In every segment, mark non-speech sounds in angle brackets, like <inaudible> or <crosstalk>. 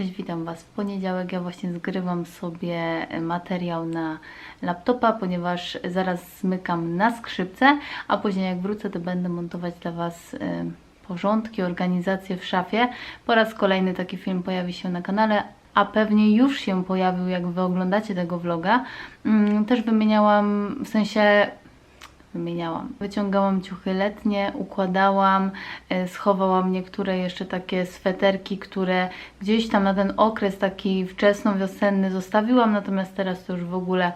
Cześć, witam Was w poniedziałek. Ja właśnie zgrywam sobie materiał na laptopa, ponieważ zaraz zmykam na skrzypce, a później jak wrócę, to będę montować dla Was y, porządki, organizację w szafie. Po raz kolejny taki film pojawi się na kanale, a pewnie już się pojawił, jak Wy oglądacie tego vloga. Mm, Też wymieniałam, w sensie wymieniałam. Wyciągałam ciuchy letnie, układałam, e, schowałam niektóre jeszcze takie sweterki, które gdzieś tam na ten okres taki wczesno-wiosenny zostawiłam, natomiast teraz to już w ogóle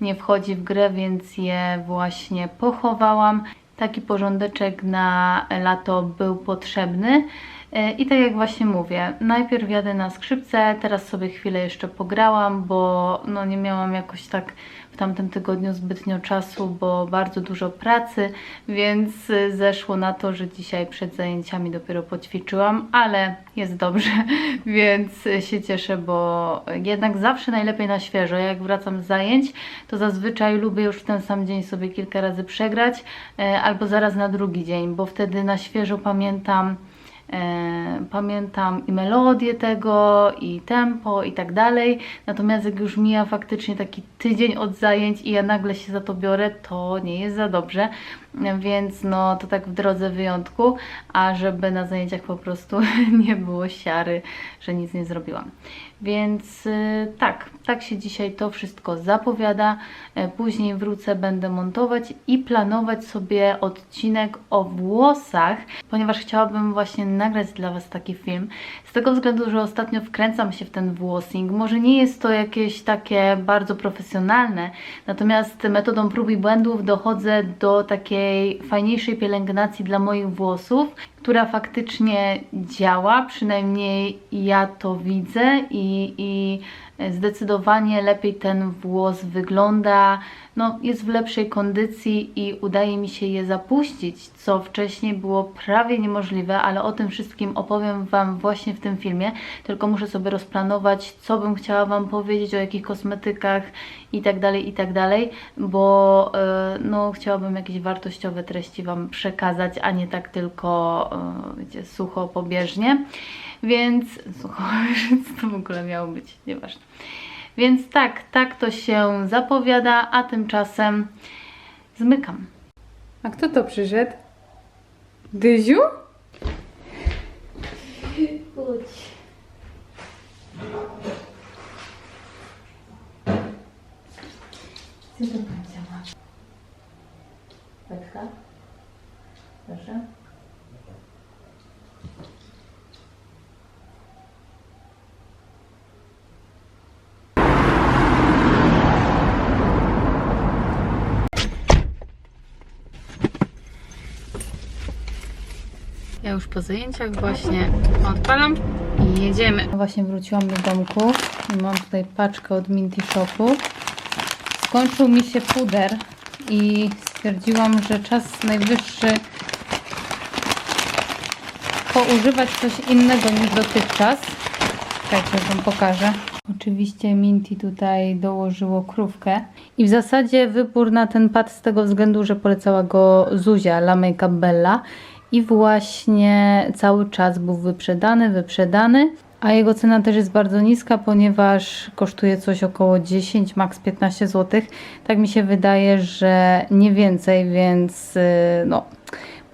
nie wchodzi w grę, więc je właśnie pochowałam. Taki porządeczek na lato był potrzebny. E, I tak jak właśnie mówię, najpierw jadę na skrzypce, teraz sobie chwilę jeszcze pograłam, bo no nie miałam jakoś tak w tamtym tygodniu zbytnio czasu, bo bardzo dużo pracy, więc y, zeszło na to, że dzisiaj przed zajęciami dopiero poćwiczyłam, ale jest dobrze, <laughs> więc y, się cieszę, bo jednak zawsze najlepiej na świeżo. Jak wracam z zajęć, to zazwyczaj lubię już w ten sam dzień sobie kilka razy przegrać, e, albo zaraz na drugi dzień, bo wtedy na świeżo pamiętam E, pamiętam i melodię tego, i tempo, i tak dalej. Natomiast jak już mija faktycznie taki tydzień od zajęć i ja nagle się za to biorę, to nie jest za dobrze. E, Więc no to tak w drodze wyjątku, a żeby na zajęciach po prostu <laughs> nie było siary, że nic nie zrobiłam. Więc y, tak, tak się dzisiaj to wszystko zapowiada. E, Później wrócę, będę montować i planować sobie odcinek o włosach, ponieważ chciałabym właśnie nagrać dla Was taki film. Z tego względu, że ostatnio wkręcam się w ten włosing. Może nie jest to jakieś takie bardzo profesjonalne, natomiast metodą prób i błędów dochodzę do takiej fajniejszej pielęgnacji dla moich włosów, która faktycznie działa, przynajmniej ja to widzę i, i zdecydowanie lepiej ten włos wygląda, no, jest w lepszej kondycji i udaje mi się je zapuścić, co wcześniej było prawie niemożliwe, ale o tym wszystkim opowiem Wam właśnie w tym filmie, tylko muszę sobie rozplanować, co bym chciała Wam powiedzieć, o jakich kosmetykach i tak dalej, i tak dalej, bo e, no, chciałabym jakieś wartościowe treści Wam przekazać, a nie tak tylko, wiecie, sucho, pobieżnie. Więc sucho, co to w ogóle miało być, nieważne. Więc tak, tak to się zapowiada, a tymczasem zmykam. A kto to przyszedł? Dyziu? Chodź. Co to będzie masz? Petka? Proszę. Ja już po zajęciach właśnie odpalam i jedziemy. Właśnie wróciłam do domku i mam tutaj paczkę od Minty Shopu. Skończył mi się puder i stwierdziłam, że czas najwyższy poużywać coś innego niż dotychczas. Czekajcie, Wam pokażę. Oczywiście Minty tutaj dołożyło krówkę i w zasadzie wybór na ten pad z tego względu, że polecała go Zuzia La Bella i właśnie cały czas był wyprzedany, wyprzedany, a jego cena też jest bardzo niska, ponieważ kosztuje coś około 10, maks 15 zł. Tak mi się wydaje, że nie więcej, więc yy, no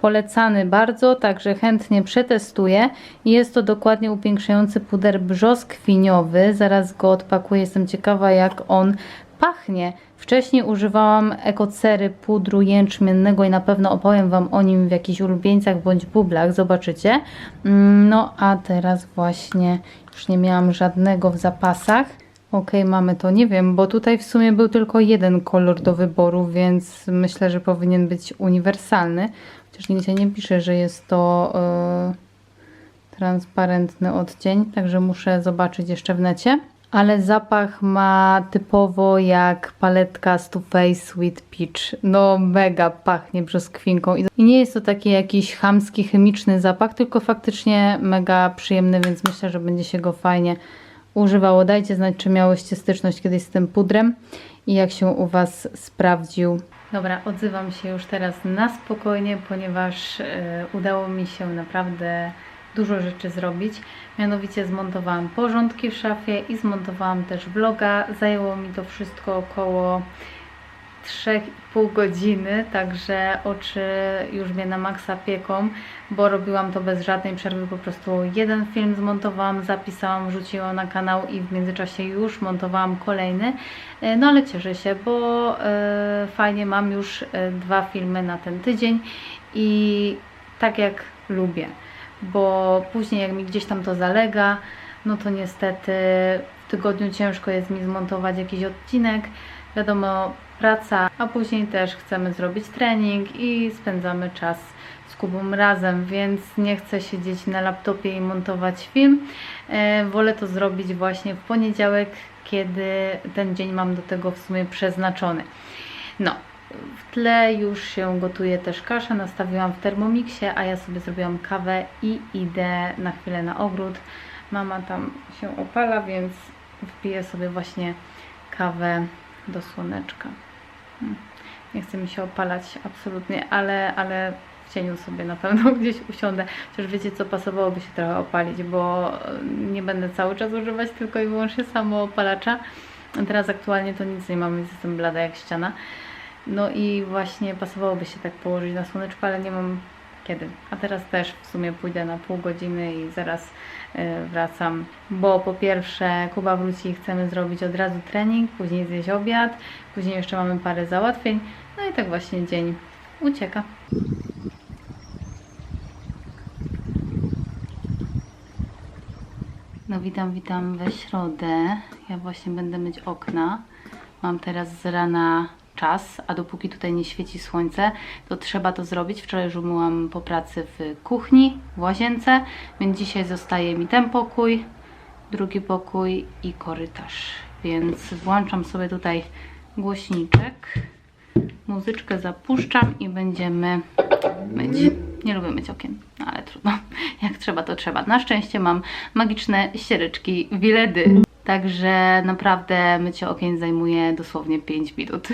polecany bardzo, także chętnie przetestuję. Jest to dokładnie upiększający puder brzoskwiniowy. Zaraz go odpakuję, jestem ciekawa jak on pachnie. Wcześniej używałam ekocery pudru jęczmiennego i na pewno opowiem Wam o nim w jakichś ulubieńcach bądź bublach, zobaczycie. Mm, No a teraz właśnie już nie miałam żadnego w zapasach. Ok, mamy to, nie wiem, bo tutaj w sumie był tylko jeden kolor do wyboru, więc myślę, że powinien być uniwersalny. Chociaż nigdzie nie pisze, że jest to yy, transparentny odcień, także muszę zobaczyć jeszcze w necie. Ale zapach ma typowo jak paletka z Too Faced Sweet Peach. No mega pachnie brzoskwinką. I nie jest to taki jakiś chamski, chemiczny zapach, tylko faktycznie mega przyjemny, więc myślę, że będzie się go fajnie używało. Dajcie znać, czy miałyście styczność kiedyś z tym pudrem i jak się u Was sprawdził. Dobra, odzywam się już teraz na spokojnie, ponieważ e, udało mi się naprawdę dużo rzeczy zrobić. Mianowicie zmontowałam porządki w szafie i zmontowałam też vloga. Zajęło mi to wszystko około 3,5 godziny, także oczy już mnie na maksa pieką, bo robiłam to bez żadnej przerwy, po prostu jeden film zmontowałam, zapisałam, wrzuciłam na kanał i w międzyczasie już montowałam kolejny, E, no ale cieszę się, bo e, fajnie mam już e, dwa filmy na ten tydzień i tak jak lubię, bo później jak mi gdzieś tam to zalega, no to niestety w tygodniu ciężko jest mi zmontować jakiś odcinek, wiadomo, praca, a później też chcemy zrobić trening i spędzamy czas z Kubą razem, więc nie chcę siedzieć na laptopie i montować film. E, wolę to zrobić właśnie w poniedziałek, kiedy ten dzień mam do tego w sumie przeznaczony. No, w tle już się gotuje też kasza, nastawiłam w termomiksie, a ja sobie zrobiłam kawę i idę na chwilę na ogród. Mama tam się opala, więc wpiję sobie właśnie kawę do słoneczka. Nie chce mi się opalać absolutnie, ale, ale w cieniu sobie na pewno <laughs> gdzieś usiądę. Chociaż wiecie co, pasowałoby się trochę opalić, bo e, nie będę cały czas używać tylko i wyłącznie samoopalacza. Teraz aktualnie to nic nie mam, więc jestem blada jak ściana. No i właśnie pasowałoby się tak położyć na słoneczku, ale nie mam kiedy. A teraz też w sumie pójdę na pół godziny i zaraz e, wracam, bo po pierwsze Kuba wróci i chcemy zrobić od razu trening, później zjeść obiad, później jeszcze mamy parę załatwień, no i tak właśnie dzień ucieka. No witam, witam we środę. Ja właśnie będę myć okna. Mam teraz z rana czas, a dopóki tutaj nie świeci słońce, to trzeba to zrobić. Wczoraj już umyłam po pracy w kuchni, w łazience, więc dzisiaj zostaje mi ten pokój, drugi pokój i korytarz. Więc włączam sobie tutaj głośniczek, muzyczkę zapuszczam i będziemy myć. Nie lubię myć okien, no ale trudno. <laughs> Jak trzeba, to trzeba. Na szczęście mam magiczne ściereczki Wiledy. Także naprawdę mycie okien zajmuje dosłownie 5 minut.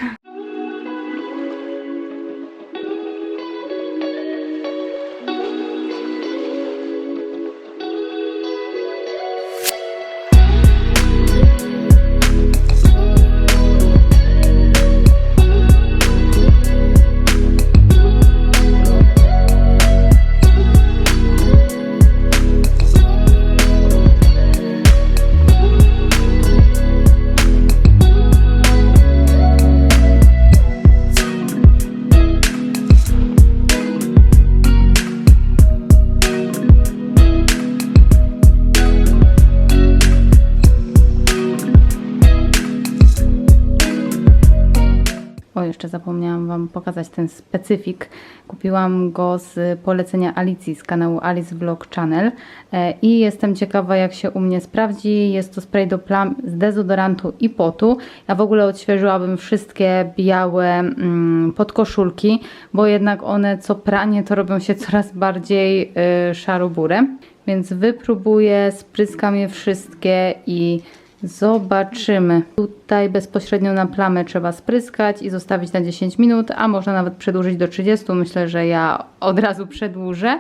Jeszcze zapomniałam Wam pokazać ten specyfik. Kupiłam go z polecenia Alicji z kanału Alice Vlog Channel e, i jestem ciekawa jak się u mnie sprawdzi. Jest to spray do plam z dezodorantu i potu. Ja w ogóle odświeżyłabym wszystkie białe mm, podkoszulki, bo jednak one co pranie to robią się coraz bardziej y, szaro-burę. Więc wypróbuję, spryskam je wszystkie i Zobaczymy. Tutaj bezpośrednio na plamę trzeba spryskać i zostawić na 10 minut, a można nawet przedłużyć do 30. Myślę, że ja od razu przedłużę.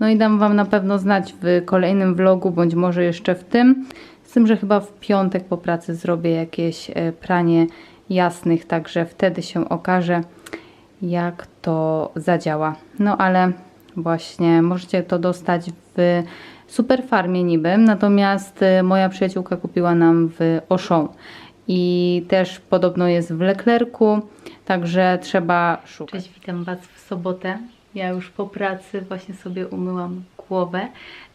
No i dam Wam na pewno znać w kolejnym vlogu, bądź może jeszcze w tym. Z tym, że chyba w piątek po pracy zrobię jakieś e, pranie jasnych, także wtedy się okaże, jak to zadziała. No ale właśnie możecie to dostać w Superfarmie niby, natomiast y, moja przyjaciółka kupiła nam w Auchan i też podobno jest w Leclercu, także trzeba szukać. Cześć, witam Was w sobotę. Ja już po pracy właśnie sobie umyłam głowę.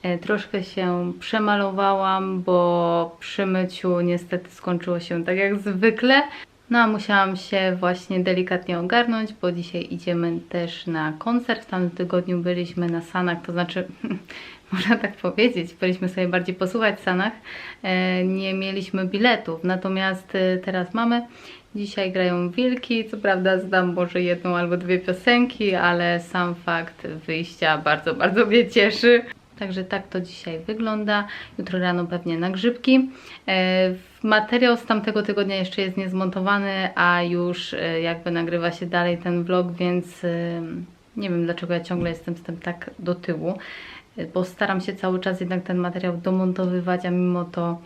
E, Troszkę się przemalowałam, bo przy myciu niestety skończyło się tak jak zwykle. No a musiałam się właśnie delikatnie ogarnąć, bo dzisiaj idziemy też na koncert. W tamtym tygodniu byliśmy na Sanach, to znaczy <laughs> można tak powiedzieć, byliśmy sobie bardziej posłuchać w Sanach. E, Nie mieliśmy biletów, natomiast e, teraz mamy. Dzisiaj grają Wilki, co prawda zdam może jedną albo dwie piosenki, ale sam fakt wyjścia bardzo, bardzo mnie cieszy. Także tak to dzisiaj wygląda. Jutro rano pewnie na grzybki. E, Materiał z tamtego tygodnia jeszcze jest niezmontowany, a już jakby nagrywa się dalej ten vlog, więc nie wiem dlaczego ja ciągle jestem z tym tak do tyłu. Y, bo staram się cały czas jednak ten materiał domontowywać, a mimo to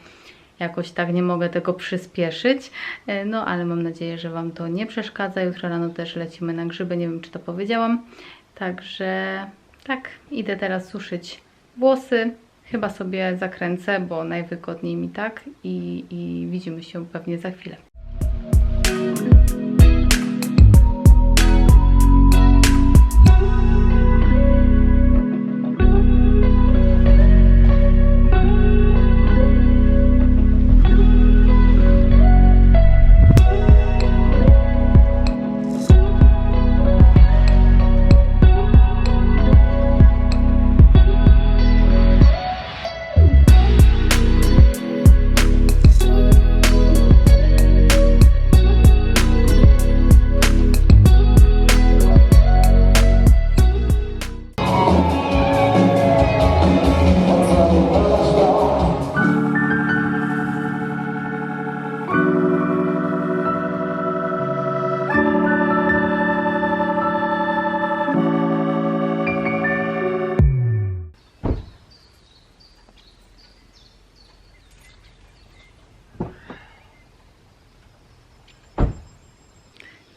jakoś tak nie mogę tego przyspieszyć. Y, No ale mam nadzieję, że Wam to nie przeszkadza. Jutro rano też lecimy na grzyby, nie wiem czy to powiedziałam. Także tak, idę teraz suszyć włosy. Chyba sobie zakręcę, bo najwygodniej mi tak i, i widzimy się pewnie za chwilę.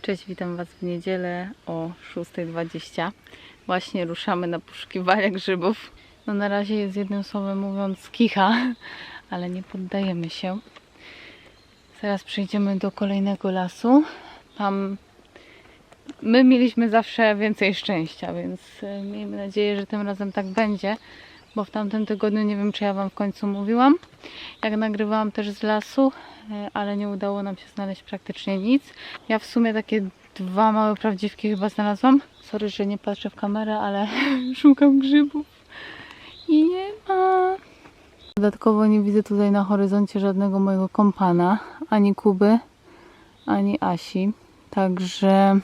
Cześć, witam Was w niedzielę o 6.20. Właśnie ruszamy na poszukiwania grzybów. No na razie jest jednym słowem mówiąc kicha, ale nie poddajemy się. Zaraz przejdziemy do kolejnego lasu. Tam my mieliśmy zawsze więcej szczęścia, więc e, miejmy nadzieję, że tym razem tak będzie, bo w tamtym tygodniu nie wiem, czy ja Wam w końcu mówiłam, jak nagrywałam też z lasu, e, ale nie udało nam się znaleźć praktycznie nic. Ja w sumie takie dwa małe prawdziwki chyba znalazłam. Sorry, że nie patrzę w kamerę, ale <laughs> szukam grzybów i nie ma. Dodatkowo nie widzę tutaj na horyzoncie żadnego mojego kompana, ani Kuby, ani Asi. Także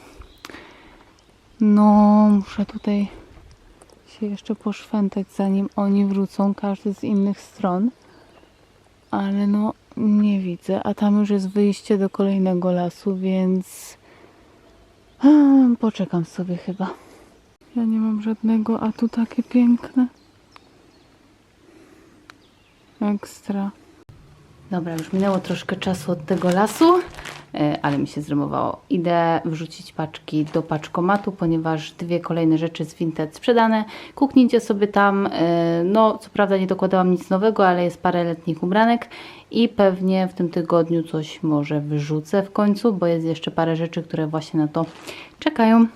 no, muszę tutaj się jeszcze poszwętać, zanim oni wrócą, każdy z innych stron. Ale no, nie widzę. A tam już jest wyjście do kolejnego lasu, więc poczekam sobie chyba. Ja nie mam żadnego, a tu takie piękne. Ekstra. Dobra, już minęło troszkę czasu od tego lasu, ale mi się zrymowało. Idę wrzucić paczki do paczkomatu, ponieważ dwie kolejne rzeczy z Vinted sprzedane. Kuknijcie sobie tam. e, No, co prawda nie dokładałam nic nowego, ale jest parę letnich ubranek i pewnie w tym tygodniu coś może wyrzucę w końcu, bo jest jeszcze parę rzeczy, które właśnie na to czekają.